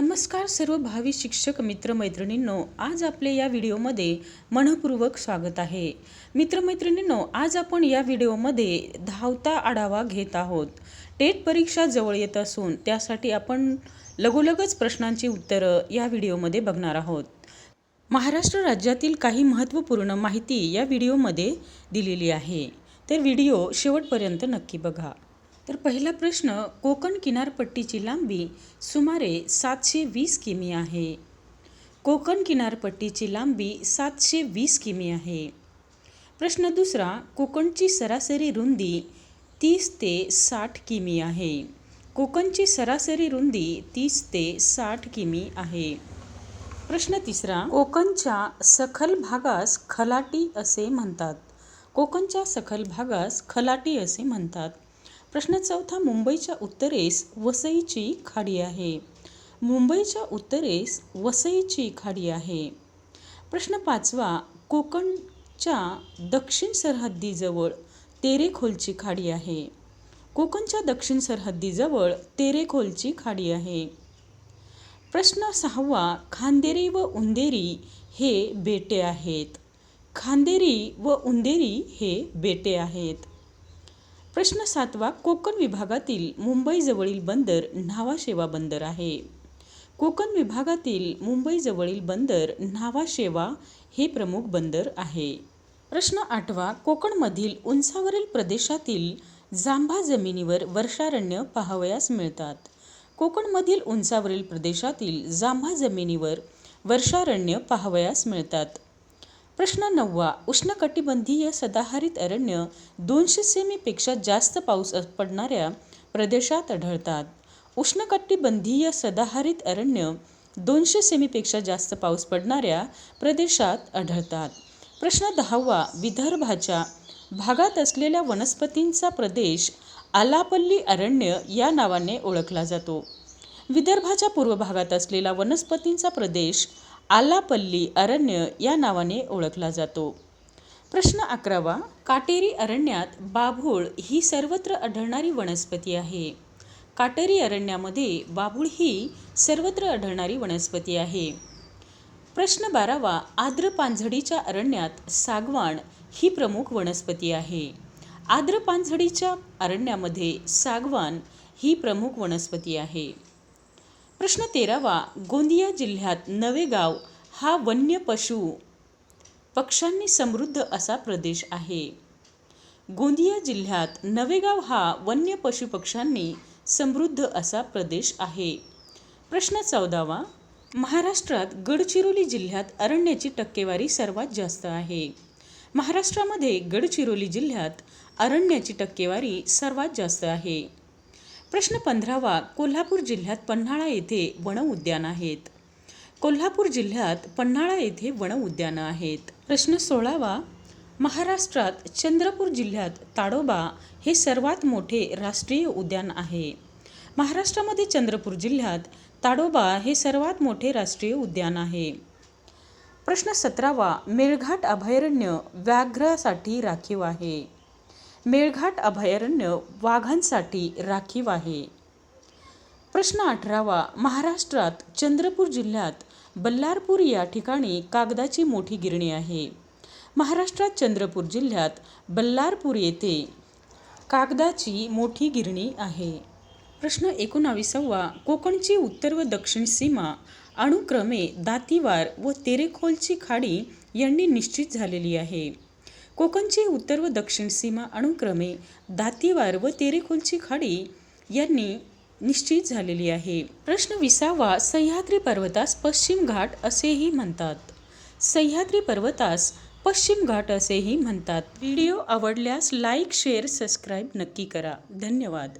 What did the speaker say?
नमस्कार सर्व भावी शिक्षक मित्रमैत्रिणींनो आज आपले या व्हिडिओमध्ये मनपूर्वक स्वागत आहे. मित्रमैत्रिणींनो आज आपण या व्हिडिओमध्ये धावता आढावा घेत आहोत. टेट परीक्षा जवळ येत असून त्यासाठी आपण लगोलगच प्रश्नांची उत्तरं या व्हिडिओमध्ये बघणार आहोत. महाराष्ट्र राज्यातील काही महत्त्वपूर्ण माहिती या व्हिडिओमध्ये दिलेली आहे. तर व्हिडिओ शेवटपर्यंत नक्की बघा. तर पहिला प्रश्न कोकण किनारपट्टीची लांबी सुमारे सातशे वीस किमी आहे. कोकण किनारपट्टीची लांबी सातशे वीस किमी आहे. प्रश्न दुसरा कोकणची सरासरी रुंदी तीस ते साठ किमी आहे. कोकणची सरासरी रुंदी तीस ते साठ किमी आहे. प्रश्न तिसरा कोकणच्या सखल भागास खलाटी असे म्हणतात. कोकणच्या सखल भागास खलाटी असे म्हणतात. प्रश्न चौथा मुंबईच्या उत्तरेस वसईची खाडी आहे. मुंबईच्या उत्तरेस वसईची खाडी आहे. प्रश्न पाचवा कोकणच्या दक्षिण सरहद्दीजवळ तेरेखोलची खाडी आहे. कोकणच्या दक्षिण सरहद्दीजवळ तेरेखोलची खाडी आहे. प्रश्न सहावा खांदेरी व उंदेरी हे बेटे आहेत. खांदेरी व उंदेरी हे बेटे आहेत. प्रश्न सातवा कोकण विभागातील मुंबईजवळील बंदर न्हावाशेवा बंदर आहे. कोकण विभागातील मुंबईजवळील बंदर न्हावाशेवा हे प्रमुख बंदर आहे. प्रश्न आठवा कोकणमधील उंचावरील प्रदेशातील जांभा जमिनीवर वर्षारण्य पाहावयास मिळतात. कोकणमधील उंचावरील प्रदेशातील जांभा जमिनीवर वर्षारण्य पाहावयास मिळतात. प्रश्न नववा उष्णकटिबंधीय सदाहरित अरण्य दोनशे सेमीपेक्षा जास्त पाऊस पडणाऱ्या प्रदेशात आढळतात. उष्णकटिबंधीय सदाहरित अरण्य दोनशे सेमीपेक्षा जास्त पाऊस पडणाऱ्या प्रदेशात आढळतात. प्रश्न दहावा विदर्भाच्या भागात असलेल्या वनस्पतींचा प्रदेश आलापल्ली अरण्य या नावाने ओळखला जातो. विदर्भाच्या पूर्व भागात असलेला वनस्पतींचा प्रदेश आलापल्ली अरण्य या नावाने ओळखला जातो. प्रश्न अकरावा काटेरी अरण्यात बाभूळ ही सर्वत्र आढळणारी वनस्पती आहे. काटेरी अरण्यामध्ये बाभूळ ही सर्वत्र आढळणारी वनस्पती आहे. प्रश्न बारावा आर्द्र पानझडीच्या अरण्यात सागवान ही प्रमुख वनस्पती आहे. आर्द्र पानझडीच्या अरण्यामध्ये सागवान ही प्रमुख वनस्पती आहे. प्रश्न तेरावा. गोंदिया जिल्ह्यात नवेगाव हा वन्य पशु पक्ष्यांनी समृद्ध असा प्रदेश आहे. गोंदिया जिल्ह्यात नवेगाव हा वन्य पशुपक्ष्यांनी समृद्ध असा प्रदेश आहे. प्रश्न चौदावा. महाराष्ट्रात गडचिरोली जिल्ह्यात अरण्याची टक्केवारी सर्वात जास्त आहे. महाराष्ट्रामध्ये गडचिरोली जिल्ह्यात अरण्याची टक्केवारी सर्वात जास्त आहे. प्रश्न पंधरावा कोल्हापूर जिल्ह्यात पन्हाळा येथे वन उद्यान आहेत. कोल्हापूर जिल्ह्यात पन्हाळा येथे वन उद्यानं आहेत. प्रश्न सोळावा महाराष्ट्रात चंद्रपूर जिल्ह्यात ताडोबा हे सर्वात मोठे राष्ट्रीय उद्यान आहे. महाराष्ट्रामध्ये चंद्रपूर जिल्ह्यात ताडोबा हे सर्वात मोठे राष्ट्रीय उद्यान आहे. प्रश्न सतरावा मेळघाट अभयारण्य व्याघ्रासाठी राखीव आहे. मेळघाट अभयारण्य वाघांसाठी राखीव आहे. प्रश्न अठरावा महाराष्ट्रात चंद्रपूर जिल्ह्यात बल्लारपूर या ठिकाणी कागदाची मोठी गिरणी आहे. महाराष्ट्रात चंद्रपूर जिल्ह्यात बल्लारपूर येथे कागदाची मोठी गिरणी आहे. प्रश्न एकोणावीसावा कोकणची उत्तर व दक्षिण सीमा अणुक्रमे दातीवार व तेरेखोलची खाडी यांनी निश्चित झालेली आहे. कोकणची उत्तर व दक्षिण सीमा अनुक्रमे दातीवार व तेरेखोलची खाडी यांनी निश्चित झालेली आहे. प्रश्न विसावा सह्याद्री पर्वतास पश्चिम घाट असेही म्हणतात. सह्याद्री पर्वतास पश्चिम घाट असेही म्हणतात. व्हिडिओ आवडल्यास लाईक शेअर सबस्क्राईब नक्की करा. धन्यवाद.